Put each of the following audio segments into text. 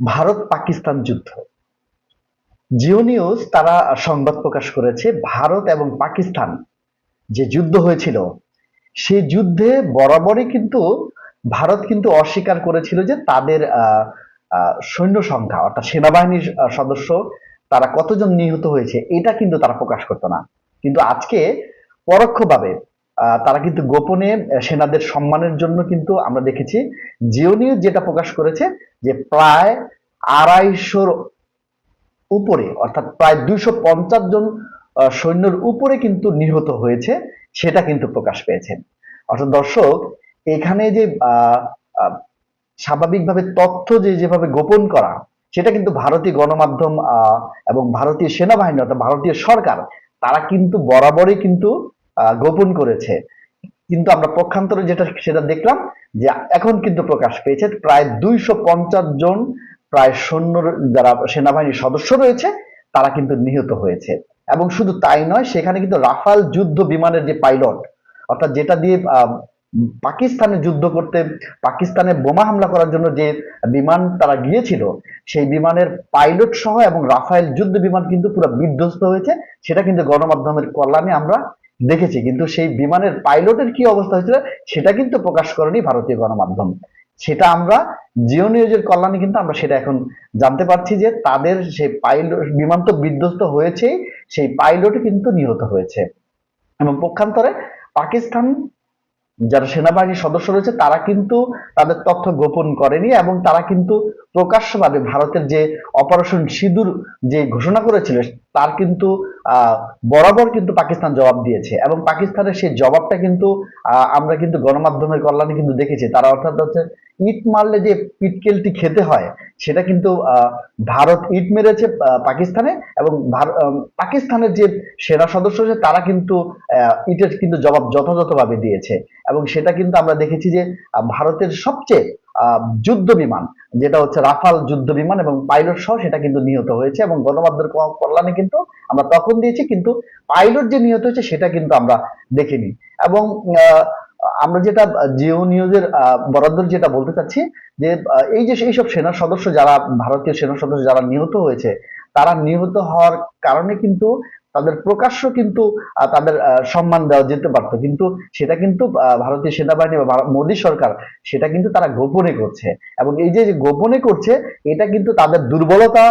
ভারত পাকিস্তান যুদ্ধ। জিও নিউজ তারা সংবাদ প্রকাশ করেছে, ভারত এবং পাকিস্তান যে যুদ্ধ হয়েছিল, সেই যুদ্ধে বরাবরই কিন্তু ভারত কিন্তু অস্বীকার করেছিল যে তাদের সৈন্য সংখ্যা, অর্থাৎ সেনাবাহিনীর সদস্য তারা কতজন নিহত হয়েছে, এটা কিন্তু তারা প্রকাশ করতো না। কিন্তু আজকে পরোক্ষভাবে তারা কিন্তু গোপনে সেনাদের সম্মানের জন্য কিন্তু আমরা দেখেছি জিও নিউজ যেটা প্রকাশ করেছে যে প্রায় আড়াইশোর উপরে, অর্থাৎ প্রায় দুইশো পঞ্চাশ জন সৈন্যের উপরে কিন্তু নিহত হয়েছে, সেটা কিন্তু প্রকাশ পেয়েছে। অর্থাৎ দর্শক, এখানে যে স্বাভাবিকভাবে তথ্য যে যেভাবে গোপন করা, সেটা কিন্তু ভারতীয় গণমাধ্যম এবং ভারতীয় সেনাবাহিনী অর্থাৎ ভারতীয় সরকার, তারা কিন্তু বরাবরই কিন্তু গোপন করেছে। কিন্তু আমরা পক্ষান্তরে যেটা, সেটা দেখলাম যে এখন কিন্তু প্রকাশ পেয়েছে প্রায় দুইশো পঞ্চাশ জন, প্রায় সৈন্য যারা সেনাবাহিনীর সদস্য রয়েছে, তারা কিন্তু নিহত হয়েছে। এবং শুধু তাই নয়, সেখানে কিন্তু রাফাল যুদ্ধ বিমানের যে পাইলট, অর্থাৎ যেটা দিয়ে পাকিস্তানে যুদ্ধ করতে, পাকিস্তানে বোমা হামলা করার জন্য যে বিমান তারা গিয়েছিল, সেই বিমানের পাইলট সহ এবং রাফায়েল যুদ্ধ বিমান কিন্তু পুরো বিধ্বস্ত হয়েছে। সেটা কিন্তু গণমাধ্যমের কল্যাণে আমরা দেখেছি, কিন্তু সেই বিমানের পাইলটের কি অবস্থা হয়েছিল সেটা কিন্তু প্রকাশ করেনি ভারতীয় গণমাধ্যম। সেটা আমরা জিও নিউজের কল্যাণে কিন্তু আমরা সেটা এখন জানতে পারছি যে তাদের সেই পাইলট, বিমান তো বিধ্বস্ত হয়েছেই, সেই পাইলট কিন্তু নিহত হয়েছে। এবং পক্ষান্তরে পাকিস্তান যারা সেনাবাহিনীর সদস্য রয়েছে, তারা কিন্তু তাদের তথ্য গোপন করেনি এবং তারা কিন্তু প্রকাশ্যভাবে ভারতের যে অপারেশন সিঁদুর যে ঘোষণা করেছিল তার কিন্তু বরাবর কিন্তু পাকিস্তান জবাব দিয়েছে। এবং পাকিস্তানের সেই জবাবটা কিন্তু আমরা কিন্তু গণমাধ্যমের কল্যাণে কিন্তু দেখেছি। তারা অর্থাৎ হচ্ছে ইট মারলে যে পিটকেলটি খেতে হয়, সেটা কিন্তু ভারত ইট মেরেছে পাকিস্তানে এবং পাকিস্তানের যে সেনা সদস্য আছে তারা কিন্তু ইটের কিন্তু জবাব যথাযথভাবে দিয়েছে। এবং সেটা কিন্তু আমরা দেখেছি যে ভারতের সবচেয়ে যুদ্ধ বিমান, যেটা হচ্ছে রাফাল যুদ্ধ বিমান এবং পাইলট সহ সেটা কিন্তু নিহত হয়েছে এবং গণমাধ্যমের কল্যাণে কিন্তু আমরা তখন দিয়েছি, কিন্তু পাইলট যে নিহত হয়েছে সেটা কিন্তু আমরা দেখিনি। এবং আমরা যেটা জিও নিউজের বরাদ্দ যেটা বলতে চাচ্ছি, যে এই যে এইসব সেনা সদস্য যারা, ভারতীয় সেনা সদস্য যারা নিহত হয়েছে, তারা নিহত হওয়ার কারণে কিন্তু তাদের প্রকাশ্য কিন্তু তাদের সম্মান দেওয়া যেতে পারতো। কিন্তু সেটা কিন্তু ভারতীয় সেনাবাহিনী বা মোদী সরকার সেটা কিন্তু তারা গোপনে করছে। এবং এই যে গোপনে করছে, এটা কিন্তু তাদের দুর্বলতা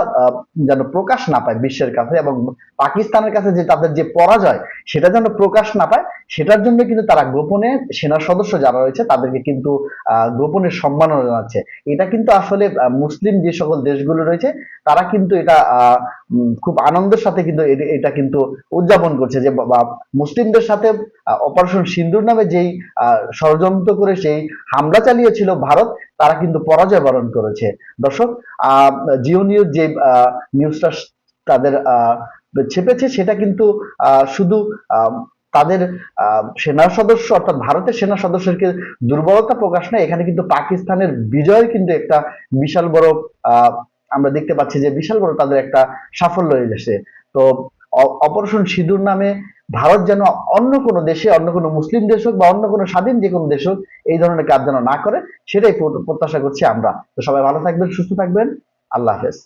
যেন প্রকাশ না পায় বিশ্বের কাছে এবং পাকিস্তানের কাছে যে তাদের যে পরাজয়, সেটা যেন প্রকাশ না পায়, সেটার জন্য কিন্তু তারা গোপনে সেনা সদস্য যারা রয়েছে, তাদেরকে কিন্তু গোপনে সম্মাননা জানাচ্ছে। এটা কিন্তু আসলে মুসলিম যে সকল দেশগুলো রয়েছে, তারা কিন্তু এটা খুব আনন্দের সাথে কিন্তু এটা কিন্তু উদযাপন করছে যে মুসলিমদের সাথে অপারেশন সিন্দুর নামে যেই ষড়যন্ত্র করে সেই হামলা চালিয়েছিল ভারত, তারা কিন্তু পরাজয় বরণ করেছে। দর্শক জিও নিউজ যে নিউজটা তাদের ছেপেছে, সেটা কিন্তু শুধু তাদের সেনা সদস্য অর্থাৎ ভারতের সেনা সদস্যকে দুর্বলতা প্রকাশ নয়। এখানে কিন্তু পাকিস্তানের বিজয়ের কিন্তু একটা বিশাল বড় আমরা দেখতে পাচ্ছি যে বিশাল বড় তাদের একটা সাফল্য এসেছে। তো অপারেশন সিঁদুর নামে ভারত যেন অন্য কোনো দেশে, অন্য কোনো মুসলিম দেশ হোক বা অন্য কোনো স্বাধীন যে কোনো দেশ হোক এই ধরনের কাজ যেন না করে, সেটাই প্রত্যাশা করছি আমরা। তো সবাই ভালো থাকবেন, সুস্থ থাকবেন। আল্লাহ হাফেজ।